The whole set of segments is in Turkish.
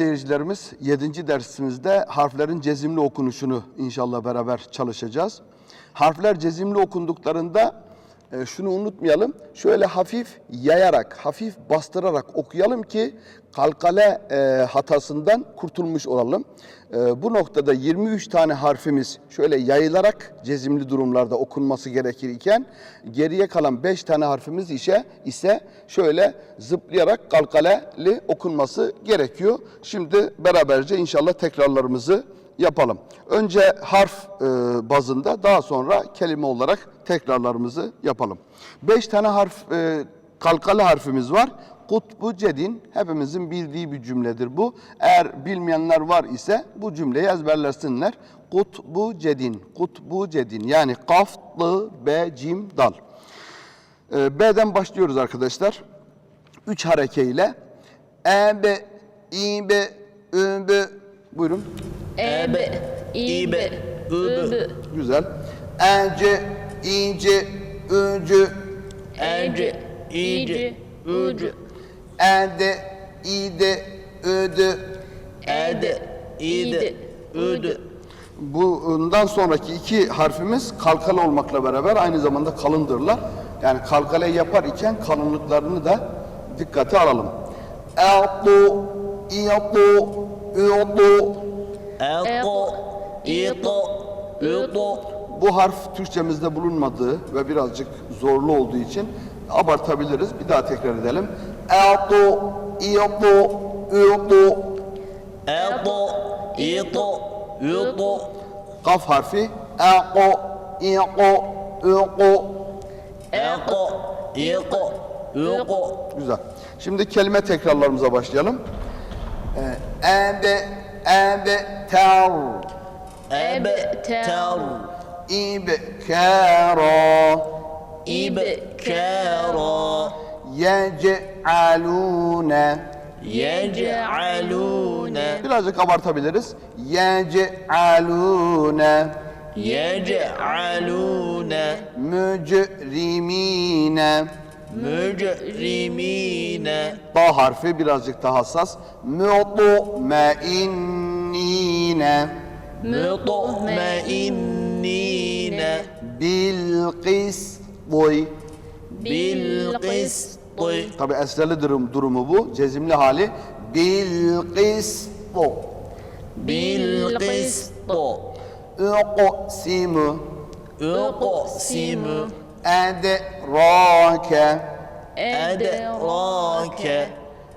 Seyircilerimiz 7. dersimizde harflerin cezimli okunuşunu inşallah beraber çalışacağız. Harfler cezimli okunduklarında e, şunu unutmayalım. Şöyle hafif yayarak, hafif bastırarak okuyalım ki kalkale e, hatasından kurtulmuş olalım. E, bu noktada 23 tane harfimiz şöyle yayılarak cezimli durumlarda okunması gerekirken geriye kalan 5 tane harfimiz ise ise şöyle zıplayarak kalkaleli okunması gerekiyor. Şimdi beraberce inşallah tekrarlarımızı yapalım. Önce harf e, bazında daha sonra kelime olarak tekrarlarımızı yapalım. Beş tane harf e, kalkalı harfimiz var. Kutbu cedin hepimizin bildiği bir cümledir bu. Eğer bilmeyenler var ise bu cümleyi ezberlesinler. Kutbu cedin, kutbu cedin yani kaf, lı, be, cim, dal. E, B'den başlıyoruz arkadaşlar. Üç harekeyle. E, be, i, be, ü, be. Buyurun. Ebe, ibe, übü, Güzel. Ence, ince, üncü, ece, ici, ücü, ende, ide, ödü. ede, ide, üdü, Bundan sonraki iki harfimiz kalkalı olmakla beraber aynı zamanda kalındırlar. Yani kalkale yapar iken kalınlıklarını da dikkate alalım. Eltu, iyatu, ütu. eko, ito, üto, Bu harf Türkçemizde bulunmadığı ve birazcık zorlu olduğu için abartabiliriz. Bir daha tekrar edelim. Eltu, iyatu, ütu. eko, ito, üto, Kaf harfi. Eko, iyako, üku. eko, iko, üko, Güzel. Şimdi kelime tekrarlarımıza başlayalım. Ebe, ter, ibkara, ibe, kera, yec'alune. yec'alune, Birazcık abartabiliriz. Yec'alune, yec'alune, mücrimine mücrimine. Ta harfi birazcık daha hassas. Mutmainnine. Mutmainnine. Bil kıstoy. Bil kıstoy. Tabi esreli durum, durumu bu. Cezimli hali. Bil kısto. Bil kısto. Uqsimu. Uqsimu. Edrake. أدراك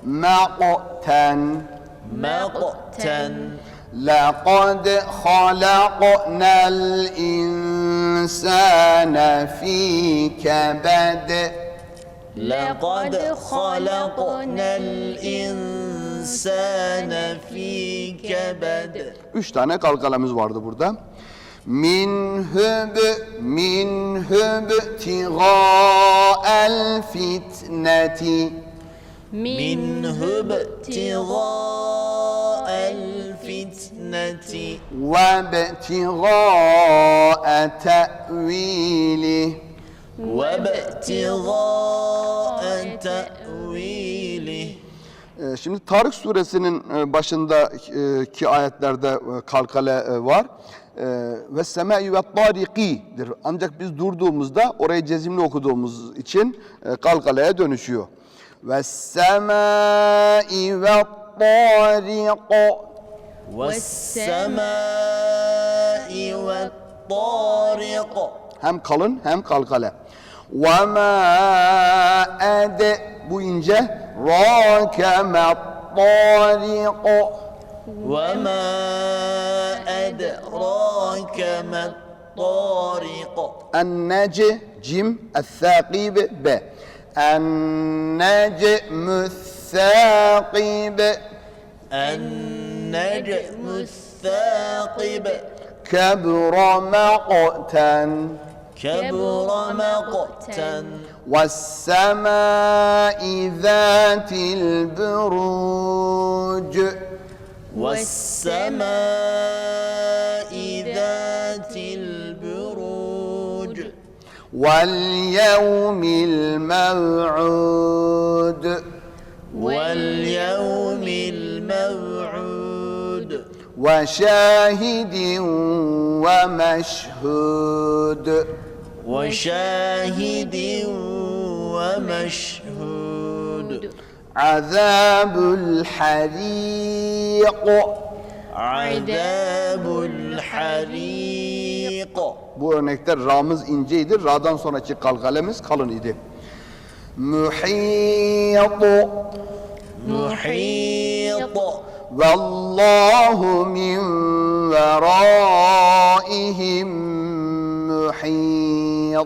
Maqten. مقتا لقد خلقنا الإنسان في كبد لقد خلقنا الإنسان في كبد Üç tane kalkalemimiz vardı burada. Minhüb, minhüb tigâel fitneti. منه ابتغاء الفتنة وابتغاء تأويله وابتغاء تأويله Ee, Şimdi Tarık suresinin e, başındaki ayetlerde e, kalkale e, var. Ee, ve semai ve tarikidir. Ancak biz durduğumuzda orayı cezimli okuduğumuz için e, kalkalaya dönüşüyor. Ve semai ve tariq ve semai ve tariq hem kalın hem kalkale. Ve ma ede bu ince ra kema tariq وما أدراك ما الطارق؟ النجم جيم الثاقب ب. النجم الثاقب النجم الثاقب كبر مقتا كبر مقتا والسماء ذات البروج. والسماء ذات البروج واليوم الموعود واليوم الموعود وشاهد ومشهود وشاهد ومشهود azabul harik azabul harik bu örnekte ramız inceydi radan sonraki kalkalemiz kalın idi. Muhit. Muhit. Vallahu min veraihim muhit.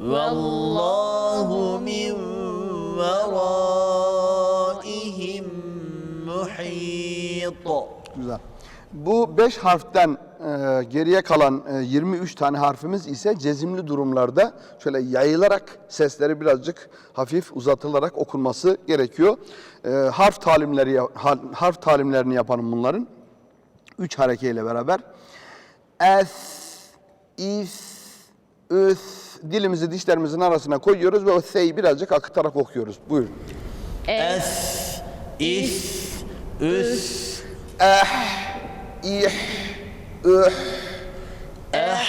Vallahu min verâihim muhît. Güzel. Bu beş harften e, geriye kalan e, 23 tane harfimiz ise cezimli durumlarda şöyle yayılarak sesleri birazcık hafif uzatılarak okunması gerekiyor. E, harf talimleri harf talimlerini yapalım bunların. Üç harekeyle beraber. Es, is, üth, dilimizi dişlerimizin arasına koyuyoruz ve o s'yi birazcık akıtarak okuyoruz. Buyurun. Es, is, üs, eh, ih, üh, eh,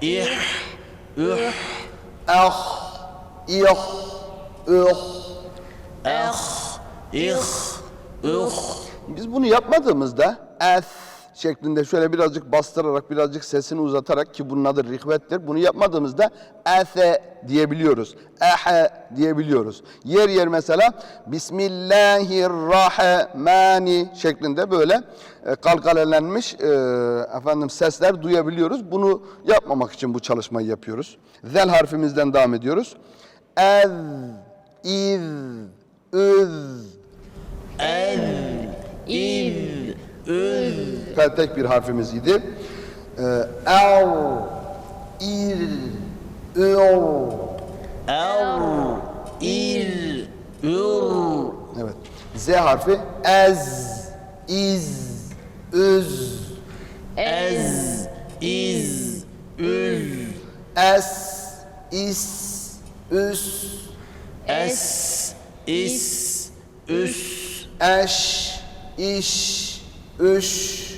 ih, üh, ah, ih, üh, ah, eh, ih, üh. Biz bunu yapmadığımızda es, şeklinde şöyle birazcık bastırarak, birazcık sesini uzatarak ki bunun adı rihvettir. Bunu yapmadığımızda ese diyebiliyoruz. Ehe diyebiliyoruz. Yer yer mesela Bismillahirrahmani şeklinde böyle e, kalkalelenmiş e, efendim sesler duyabiliyoruz. Bunu yapmamak için bu çalışmayı yapıyoruz. Zel harfimizden devam ediyoruz. Ez, iz, üz, Fel tek bir harfimiz idi. Er, il, ür. Er, il, ür. Evet. Z harfi ez, iz, üz. Ez, iz, üz. Es, is, üs. Es, is, üs. Eş, iş, üş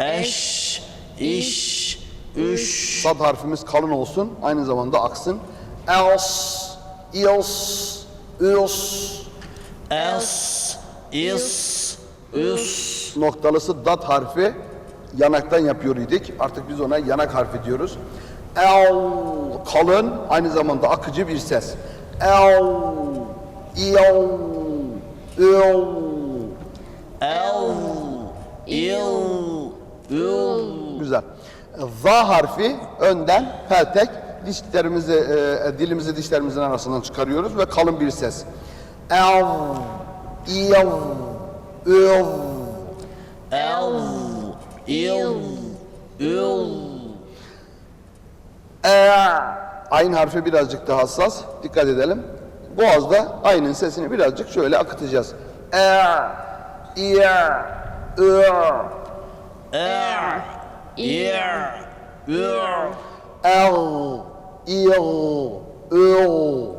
eş, iş, üş. Sad harfimiz kalın olsun, aynı zamanda aksın. Els, ils, üs. Els, is, üs. Noktalısı dat harfi yanaktan yapıyorduk. Artık biz ona yanak harfi diyoruz. El kalın, aynı zamanda akıcı bir ses. El, il, il. El, il. Güzel. Za harfi önden peltek dişlerimizi, e, e, dilimizi dişlerimizin arasından çıkarıyoruz ve kalın bir ses. El, il, il, el, il, il. E, ayın harfi birazcık daha hassas. Dikkat edelim. Boğazda ayının sesini birazcık şöyle akıtacağız. E, i, ı, er, er, ür, el, il, ül,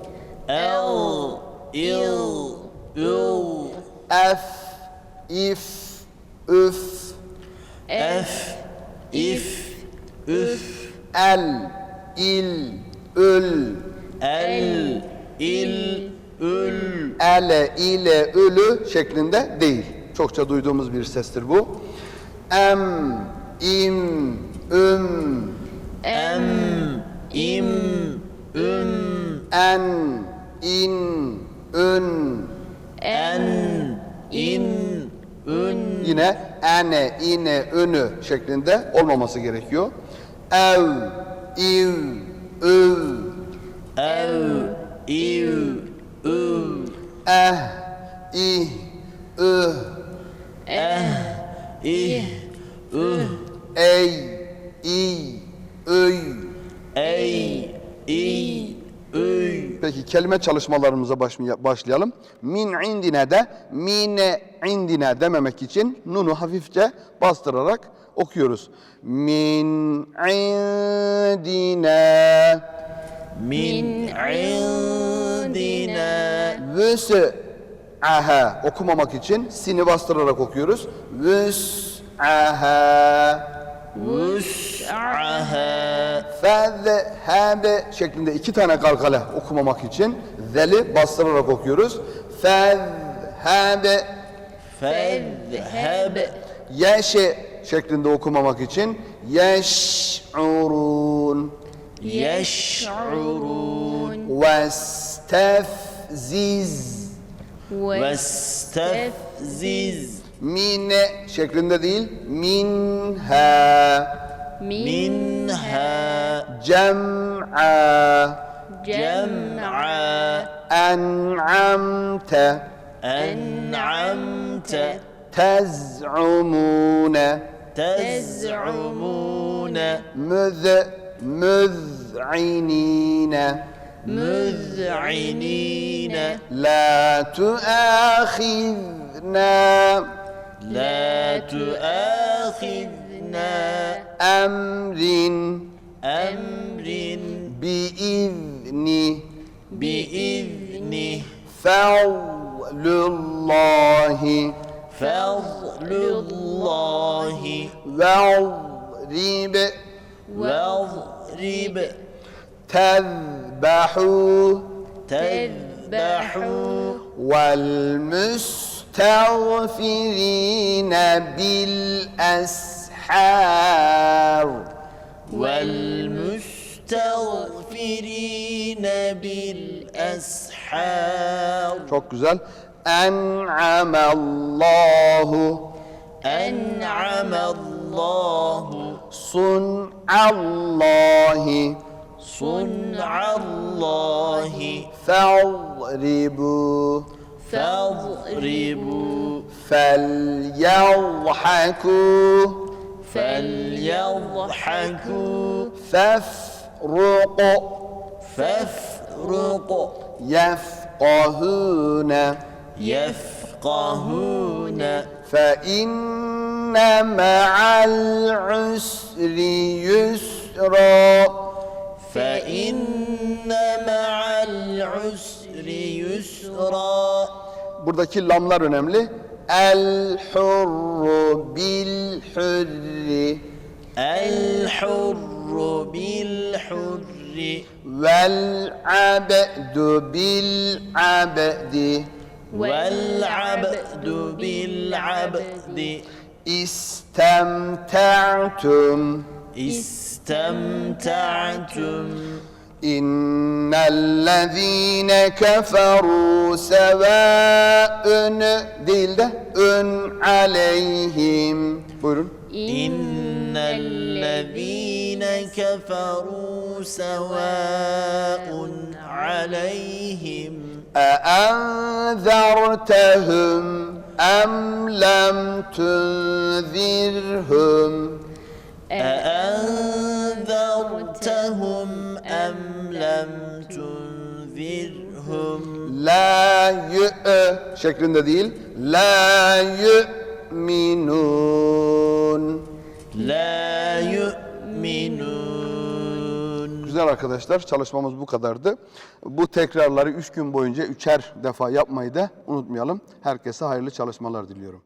el, il, ül, ef, if, üf, ef, if, üf, el, il, ül, el, il, ül, ele, ile, ölü şeklinde değil. Çokça duyduğumuz bir sestir bu. Em, im, üm. Em, im, üm. En, in, ün. En, in, ün. Yine ene, ine, önü şeklinde olmaması gerekiyor. Ev, iv, üv. Ev, iv, üv. Eh, ih, ıh. Eh, i, ı, ey, i, öy. Ey, i, öy. Peki kelime çalışmalarımıza başlayalım. Min indine de mine indine dememek için nunu hafifçe bastırarak okuyoruz. Min indine min indine vüsü ahe okumamak için sini bastırarak okuyoruz. Vüs ahe vüs ahe fezhebe şeklinde iki tane kalkale okumamak için zeli bastırarak okuyoruz. Fezhebe fezhebe yeşe şeklinde okumamak için yeş'urun yeş'urun vestefziz Vestefziz Mine şeklinde değil Minha. Minha. Cem'a. Cem'a. En'amte. En'amte. Tez'umune. Tez'umune. Müz Müz'inine مذعنين. لا تؤاخذنا. لا تؤاخذنا. أمر أمر بإذنه. بإذنه. فضل الله. فضل الله. واضرب. واضرب. Tezbehu تذبحوا. والمستغفرين بالأسحار. والمستغفرين بالأسحار. Çok güzel. En'amallahu. أنعم الله sun'allahi صنع الله. فاضربوا. فاضربوا. فليضحكوا. فليضحكوا. فافرق فافرق يفقهون. يفقهون. فإن مع العسر يسرا. Buradaki lamlar önemli. El hurru bil hurri El hurru bil hurri Vel abdu bil abdi Vel abdu bil abdi İstemta'tum. İstemta'tum. استمتعتم keferû sevâ'ün değil de ün aleyhim. Buyurun. إن الذين كفروا سواء عليهم أأنذرتهم أم لم تنذرهم أأنذرتهم أم لم تنذرهم La yü şeklinde değil. La yu'minun. لا يؤمنون Güzel arkadaşlar çalışmamız bu kadardı. Bu tekrarları üç gün boyunca üçer defa yapmayı da unutmayalım. Herkese hayırlı çalışmalar diliyorum.